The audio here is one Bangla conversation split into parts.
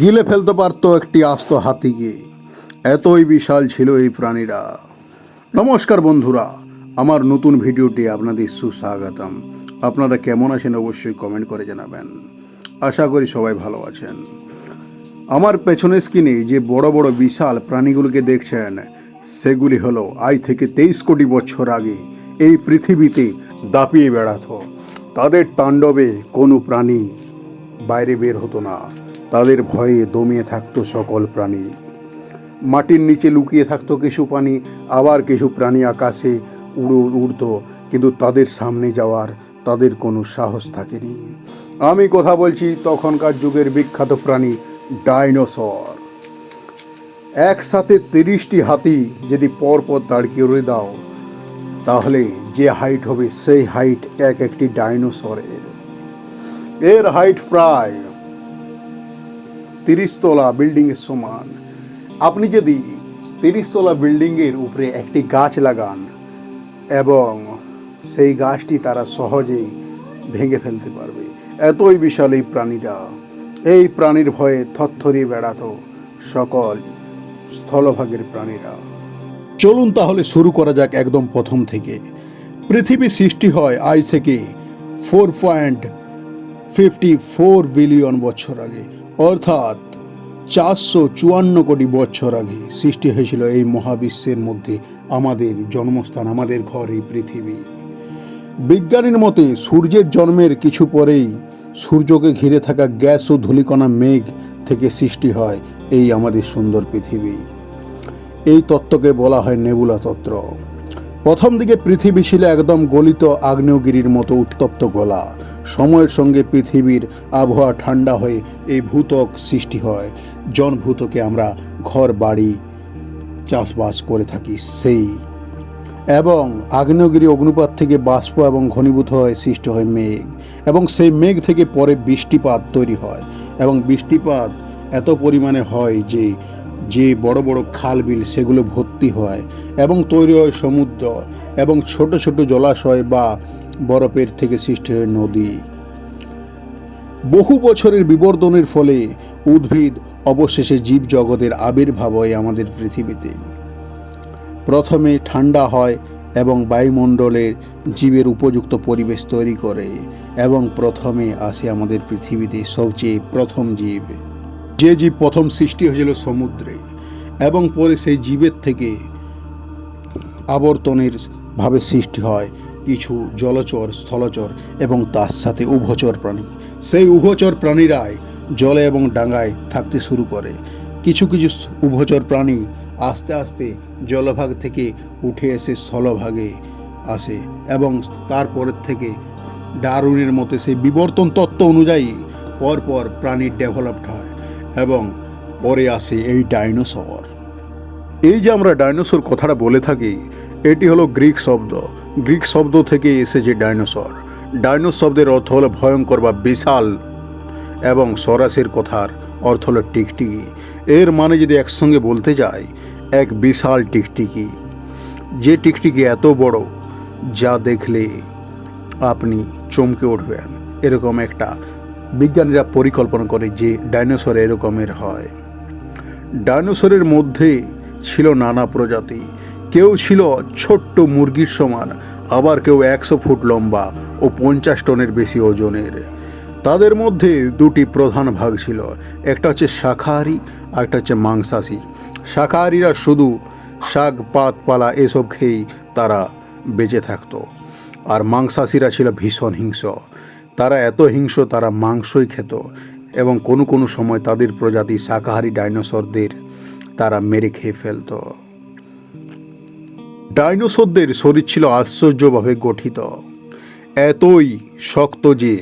গিলে ফেলতে পারতো একটি আস্ত হাতিকে। এতই বিশাল ছিল এই প্রাণীরা। নমস্কার বন্ধুরা, আমার নতুন ভিডিওটি আপনাদের সুস্বাগতম। আপনারা কেমন আছেন অবশ্যই কমেন্ট করে জানাবেন। আশা করি সবাই ভালো আছেন। আমার পেছনের স্ক্রিনে যে বড় বড় বিশাল প্রাণীগুলোকে দেখছেন, সেগুলি হলো আজ থেকে তেইশ কোটি বছর আগে এই পৃথিবীতে দাপিয়ে বেড়াতো। তাদের তাণ্ডবে কোনো প্রাণী বাইরে বের হতো না। তাদের ভয়ে দমিয়ে থাকতো সকল প্রাণী। মাটির নিচে লুকিয়ে থাকতো কিছু প্রাণী, আবার কিছু প্রাণী আকাশে উড়ো উড়তো, কিন্তু তাদের সামনে যাওয়ার তাদের কোনো সাহস থাকেনি। আমি কথা বলছি তখনকার যুগের বিখ্যাত প্রাণী, ডাইনোসর। একসাথে তিরিশটি হাতি যদি পরপর দাঁড়িয়ে রয়ে দাও, তাহলে যে হাইট হবে, সেই হাইট এক একটি ডাইনোসরের। এর হাইট প্রায় তিরিশ তলা বিল্ডিংয়ের সমান। আপনি যদি তিরিশতলা বিল্ডিংয়ের উপরে একটি গাছ লাগান এবং সেই গাছটি তারা সহজেই ভেঙে ফেলতে পারবে। এতই বিশাল এই প্রাণীটা। এই প্রাণীর ভয়ে থরথরিয়ে বেড়াতো সকল স্থলভাগের প্রাণীরা। চলুন তাহলে শুরু করা যাক একদম প্রথম থেকে। পৃথিবী সৃষ্টি হয় আজ থেকে four point fifty four billion বছর আগে, অর্থাৎ চারশো চুয়ান্ন কোটি বছর আগে সৃষ্টি হয়েছিল এই মহাবিশ্বের মধ্যে আমাদের জন্মস্থান, আমাদের ঘর এই পৃথিবী। বিজ্ঞানীর মতে, সূর্যের জন্মের কিছু পরেই সূর্যকে ঘিরে থাকা গ্যাস ও ধূলিকণা মেঘ থেকে সৃষ্টি হয় এই আমাদের সুন্দর পৃথিবী। এই তত্ত্বকে বলা হয় নেবুলা তত্ত্ব। প্রথম দিকে পৃথিবী ছিল একদম গলিত আগ্নেয়গিরির মতো উত্তপ্ত গোলা। সময়ের সঙ্গে পৃথিবীর আবহাওয়া ঠান্ডা হয়ে এই ভূতক সৃষ্টি হয়। জন ভূতকে আমরা ঘর বাড়ি চাষবাস করে থাকি, সেই। এবং আগ্নেয়গিরি অগ্নুপাত থেকে বাষ্প এবং ঘনীভূত হয়ে সৃষ্টি হয় মেঘ। এবং সেই মেঘ থেকে পরে বৃষ্টিপাত তৈরি হয়। এবং বৃষ্টিপাত এত পরিমাণে হয় যে যে বড় বড় খাল বিল সেগুলো ভর্তি হয় এবং তৈরি হয় সমুদ্র এবং ছোট ছোট জলাশয় বা বরফের থেকে সৃষ্টি হয় নদী। বহু বছরের বিবর্তনের ফলে উদ্ভিদ অবশেষে জীবজগতের আবির্ভাব হয় আমাদের পৃথিবীতে। প্রথমে ঠান্ডা হয় এবং বায়ুমণ্ডলের জীবের উপযুক্ত পরিবেশ তৈরি করে এবং প্রথমে আসে আমাদের পৃথিবীতে সবচেয়ে প্রথম জীব। যে জীব প্রথম সৃষ্টি হয়েছিল সমুদ্রে এবং পরে সেই জীবের থেকে আবর্তনের ভাবে সৃষ্টি হয় কিছু জলচর, স্থলচর এবং তার সাথে উভচর প্রাণী। সেই উভচর প্রাণীরাই জলে এবং ডাঙায় থাকতে শুরু করে। কিছু কিছু উভচর প্রাণী আস্তে আস্তে জলভাগ থেকে উঠে এসে স্থলভাগে আসে এবং তারপরের থেকে ডারুনের মতে সেই বিবর্তন তত্ত্ব অনুযায়ী পরপর প্রাণীর ডেভেলপড হয় এবং পরে আসে এই ডাইনোসর এই যে আমরা ডাইনোসর কথাটা বলে থাকি, এটি হলো গ্রিক শব্দ। গ্রিক শব্দ থেকে এসেছে ডাইনোসর। ডাইনোস শব্দের অর্থ হলো ভয়ঙ্কর বা বিশাল এবং সরাসির কথার অর্থ হলো টিকটিকি। এর মানে যদি একসঙ্গে বলতে যাই, এক বিশাল টিকটিকি। যে টিকটিকি এত বড়, যা দেখলে আপনি চমকে উঠবেন। এরকম একটা বিজ্ঞানীরা পরিকল্পনা করে যে ডাইনোসর এরকমের হয়। ডাইনোসরের মধ্যে ছিল নানা প্রজাতি। কেউ ছিল ছোট্ট মুরগির সমান, আবার কেউ একশো ফুট লম্বা ও পঞ্চাশ টনের বেশি ওজনের। তাদের মধ্যে দুটি প্রধান ভাগ ছিল, একটা হচ্ছে শাকাহারি আর একটা হচ্ছে মাংসাশী। শাকাহারীরা শুধু শাক পাতপালা এসব খেয়েই তারা বেঁচে থাকতো, আর মাংসাশীরা ছিল ভীষণ হিংস্র। তারা এত হিংস্র তারা মাংসই খেত এবং কোনো কোনো সময় তাদের প্রজাতি শাকাহারী ডাইনোসরদের তারা মেরে খেয়ে ফেলতো। ডাইনোসরদের শরীর ছিল আশ্চর্যভাবে গঠিত। এতই শক্ত যে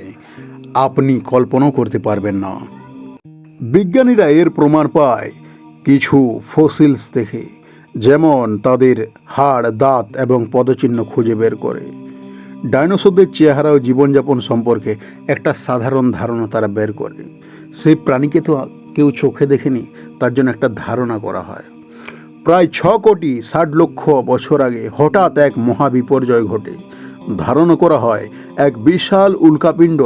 আপনি কল্পনাও করতে পারবেন না। বিজ্ঞানীরা এর প্রমাণ পায় কিছু ফসিলস দেখে, যেমন তাদের হাড়, দাঁত এবং পদচিহ্ন খুঁজে বের করে। ডাইনোসরদের চেহারা ও জীবনযাপন সম্পর্কে একটা সাধারণ ধারণা তারা বের করে। সেই প্রাণীকে তো কেউ চোখে দেখেনি, তার জন্য একটা ধারণা করা হয়। প্রায় ছ কোটি ষাট লক্ষ বছর আগে হঠাৎ এক মহাবিপর্যয় ঘটে। ধারণা করা হয়, এক বিশাল উল্কাপিণ্ড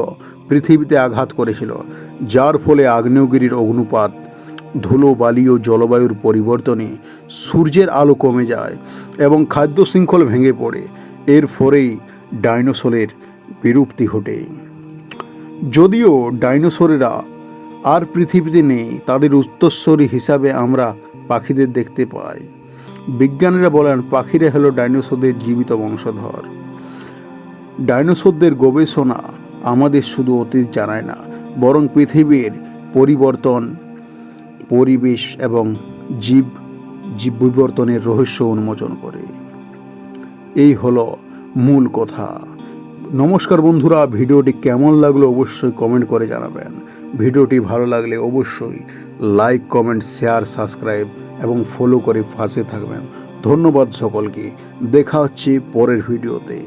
পৃথিবীতে আঘাত করেছিল, যার ফলে আগ্নেয়গিরির অগ্নুপাত, ধুলো, বালি ও জলবায়ুর পরিবর্তনে সূর্যের আলো কমে যায় এবং খাদ্য শৃঙ্খল ভেঙে পড়ে। এর ফলেই ডাইনোসরের বিরুপ্তি ঘটে। যদিও ডাইনোসরেরা আর পৃথিবীতে নেই, তাদের উত্তরস্বরী হিসাবে আমরা পাখিদের দেখতে পায়। বিজ্ঞানীরা বলেন, পাখিরা হলো ডাইনোসরদের জীবিত বংশধর। ডাইনোসরদের গবেষণা আমাদের শুধু অতীত জানায় না, বরং পৃথিবীর পরিবর্তন, পরিবেশ এবং জীব জীব বিবর্তনের রহস্য উন্মোচন করে। এই হলো মূল কথা। নমস্কার বন্ধুরা, ভিডিওটি কেমন লাগল অবশ্যই কমেন্ট করে জানাবেন। ভিডিওটি ভালো লাগলে অবশ্যই লাইক, কমেন্ট, শেয়ার, সাবস্ক্রাইব এবং ফলো করে ফাঁসে থাকবেন। ধন্যবাদ সকলকে। দেখা হচ্ছে পরের ভিডিওতে।